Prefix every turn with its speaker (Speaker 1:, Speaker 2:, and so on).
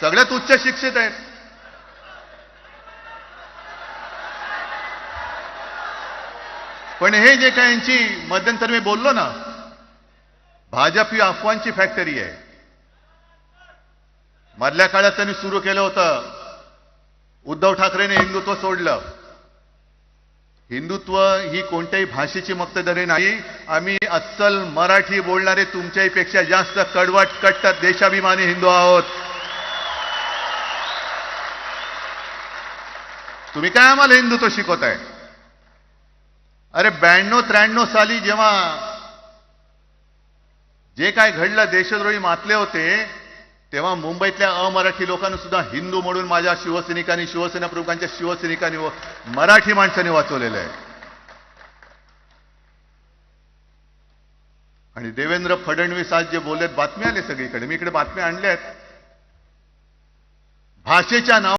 Speaker 1: सगळ्यात उच्च शिक्षित आहेत. पण हे जे काय यांची मध्यंतर मी बोललो ना भाजप ही अफवांची फॅक्टरी आहे. मधल्या काळात त्यांनी सुरू केलं होतं उद्धव ठाकरेने हिंदुत्व सोडलं. हिंदुत्व ही कोणत्याही भाषेची मक्तेदारी नाही आम्ही अस्सल मराठी बोलणारे तुमच्याही पेक्षा जास्त कडवट कट्टर देशाभिमानी हिंदू आहोत. तुम्ही काय आम्हाला हिंदुत्व शिकवताय? अरे ब्याण्णव त्र्याण्णव साली जेव्हा जे काय घडलं देशद्रोही मातले होते तेव्हा मुंबईतल्या अमराठी लोकांना सुद्धा हिंदू म्हणून माझ्या शिवसैनिकांनी शिवसेना प्रमुखांच्या शिवसैनिकांनी मराठी माणसांनी वाचवलेलं आहे. आणि देवेंद्र फडणवीस आज जे बोललेत बातम्या आले सगळीकडे. मी इकडे बातम्या आणल्या आहेत भाषेच्या नाव